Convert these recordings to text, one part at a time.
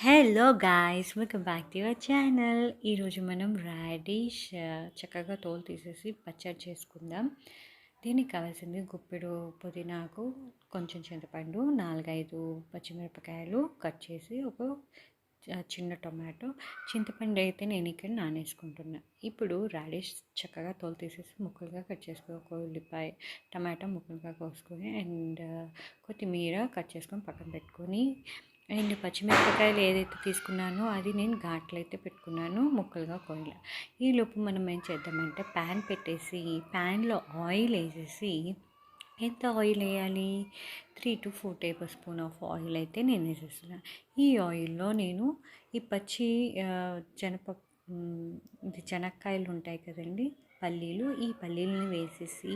Hello guys welcome back to your channel ఈరోజు మనం radish చక్కగా తోలు తీసేసి పచ్చడి చేసుకుందాం. దీనికి కావాల్సింది గుప్పెడు పుదీనాకు కొంచెం చింతపండు నాలుగైదు పచ్చిమిరపకాయలు కట్ చేసి ఒక చిన్న టొమాటో. చింతపండు అయితే నేను ఇక్కడ నానేసుకుంటున్నా. ఇప్పుడు రాడిష్ చక్కగా తోలు తీసేసి ముక్కలుగా కట్ చేసుకుని ఒక ఉల్లిపాయ టమాటా ముక్కలుగా కోసుకొని అండ్ కొత్తిమీర కట్ చేసుకొని పక్కన పెట్టుకొని అండ్ పచ్చిమిరపకాయలు ఏదైతే తీసుకున్నానో అది నేను ఘాట్లు అయితే పెట్టుకున్నాను ముక్కలుగా కోయిల. ఈ లోపు మనం ఏం చేద్దామంటే ప్యాన్ పెట్టేసి ప్యాన్లో ఆయిల్ వేసేసి ఎంత ఆయిల్ వేయాలి? Three to four tablespoon of oil అయితే నేను వేసేస్తున్నాను ఈ ఆయిల్లో నేను ఈ పచ్చి జనప ఇది శనక్కాయలు ఉంటాయి కదండి పల్లీలు ఈ పల్లీలని వేసేసి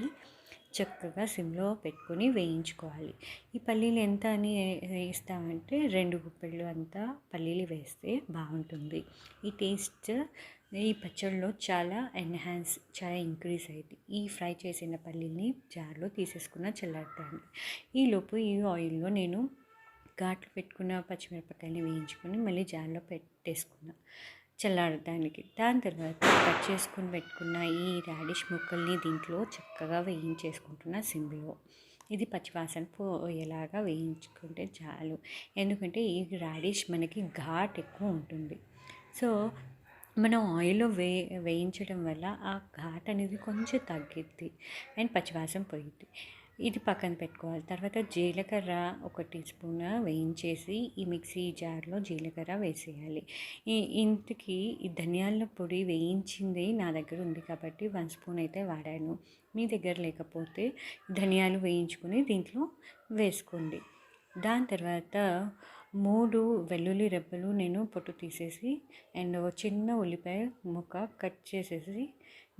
చక్కగా సిమ్లో పెట్టుకొని వేయించుకోవాలి. ఈ పల్లీలు ఎంత అని వేస్తామంటే రెండు గుప్పెళ్ళు అంతా పల్లీలు వేస్తే బాగుంటుంది. ఈ టేస్ట్ ఈ పచ్చడిలో చాలా ఎన్హాన్స్ చాలా ఇంక్రీజ్ అయింది. ఈ ఫ్రై చేసిన పల్లీని జార్లో తీసేసుకున్న చల్లారుతాను. ఈ లోపు ఈ ఆయిల్లో నేను ఘాట్లు పెట్టుకున్న పచ్చిమిరపకాయని వేయించుకొని మళ్ళీ జార్లో పెట్టేసుకున్నాను చల్లారడానికి. దాని తర్వాత కట్ చేసుకుని పెట్టుకున్న ఈ రాడిష్ ముక్కల్ని దీంట్లో చక్కగా వేయించేసుకుంటున్న సిమ్లో. ఇది పచ్చివాసన పోయేలాగా వేయించుకుంటే చాలు. ఎందుకంటే ఈ రాడిష్ మనకి ఘాట్ ఎక్కువ ఉంటుంది. సో మనం ఆయిల్లో వే వేయించడం వల్ల ఆ ఘాట్ అనేది కొంచెం తగ్గిద్ది అండ్ పచ్చివాసం పోయిద్ది. ఇది పక్కన పెట్టుకోవాలి. తర్వాత జీలకర్ర ఒక టీ స్పూన్ వేయించేసి ఈ మిక్సీ జార్లో జీలకర్ర వేసేయాలి. ఈ ఇంటికి ఈ ధనియాల పొడి వేయించింది నా దగ్గర ఉంది కాబట్టి వన్ స్పూన్ అయితే వాడాను. మీ దగ్గర లేకపోతే ధనియాలు వేయించుకొని దీంట్లో వేసుకోండి. దాని తర్వాత మూడు వెల్లుల్లి రెబ్బలు నేను పొట్టు తీసేసి అండ్ చిన్న ఉల్లిపాయ ముక్క కట్ చేసేసి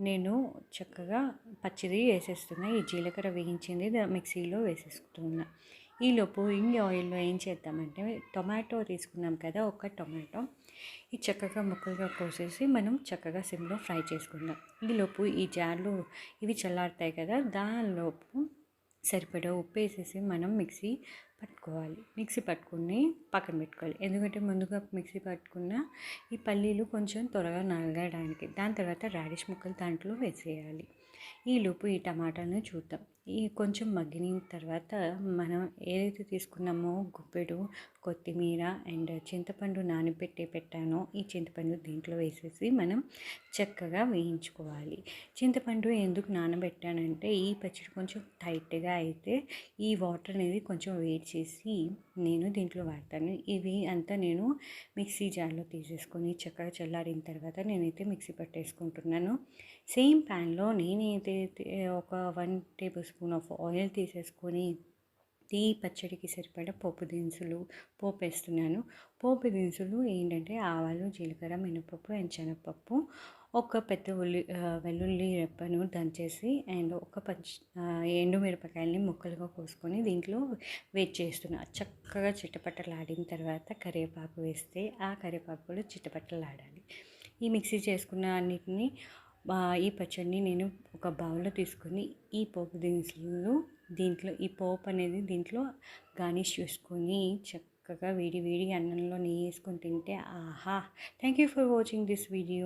నేను చక్కగా పచ్చిది వేసేస్తున్నా. ఈ జీలకర్ర వేయించింది మిక్సీలో వేసేసుకుంటున్నా. ఈలోపు ఇంగి ఆయిల్లో ఏం చేద్దామంటే టొమాటో తీసుకున్నాం కదా ఒక టొమాటో. ఈ చక్కగా ముక్కలుగా కోసేసి మనం చక్కగా సిమ్లో ఫ్రై చేసుకుందాం. ఈలోపు ఈ జార్లు ఇవి చల్లారుతాయి కదా దానిలోపు సరిపడా ఉప్పు వేసేసి మనం మిక్సీ పట్టుకోవాలి. మిక్సీ పట్టుకుని పక్కన పెట్టుకోవాలి. ఎందుకంటే ముందుగా మిక్సీ పట్టుకున్న ఈ పల్లీలు కొంచెం త్వరగా నలగడానికి దాని తర్వాత రాడిష్ ముక్కలు దాంట్లో వేసేయాలి. ఈ లోపు ఈ టమాటాలను చూద్దాం. ఈ కొంచెం మగ్గిన తర్వాత మనం ఏదైతే తీసుకున్నామో గుప్పెడు కొత్తిమీర అండ్ చింతపండు నానబెట్టి పెట్టానో ఈ చింతపండు దీంట్లో వేసేసి మనం చక్కగా వేయించుకోవాలి. చింతపండు ఎందుకు నానబెట్టానంటే ఈ పచ్చడి కొంచెం టైట్గా అయితే ఈ వాటర్ అనేది కొంచెం వేడి చేసి నేను దీంట్లో వాడతాను. ఇవి అంతా నేను మిక్సీ జార్లో తీసేసుకొని చక్కగా చల్లారిన తర్వాత నేనైతే మిక్సీ పట్టేసుకుంటున్నాను. సేమ్ ప్యాన్లో నేనైతే ఒక one tablespoon of oil తీసేసుకొని ఈ పచ్చడికి సరిపడా పోపు దినుసులు పోపు వేస్తున్నాను. పోపు దినుసులు ఏంటంటే ఆవాలు జీలకర్ర మినపప్పు అండ్ శనగపప్పు. ఒక పెద్ద ఉల్లి వెల్లుల్లి రెప్పను దంచేసి అండ్ ఒక పచ్చి ఎండు మిరపకాయల్ని ముక్కలుగా కోసుకొని దీంట్లో వేట్ చేస్తున్నా. చక్కగా చిట్టపట్టలాడిన తర్వాత కరివేపాకు వేస్తే ఆ కరివేపాకులో చిట్టపట్టలాడాలి ఈ మిక్సీ చేసుకున్న అన్నిటిని ఈ పచ్చడిని నేను ఒక బౌల్లో తీసుకొని ఈ పోపు దినుసులు దీంట్లో ఈ పోపు అనేది దీంట్లో గార్నిష్ చేసుకొని చక్కగా వేడి వేడి అన్నంలో నెయ్యి వేసుకొని తింటే ఆహా! Thank you for watching this video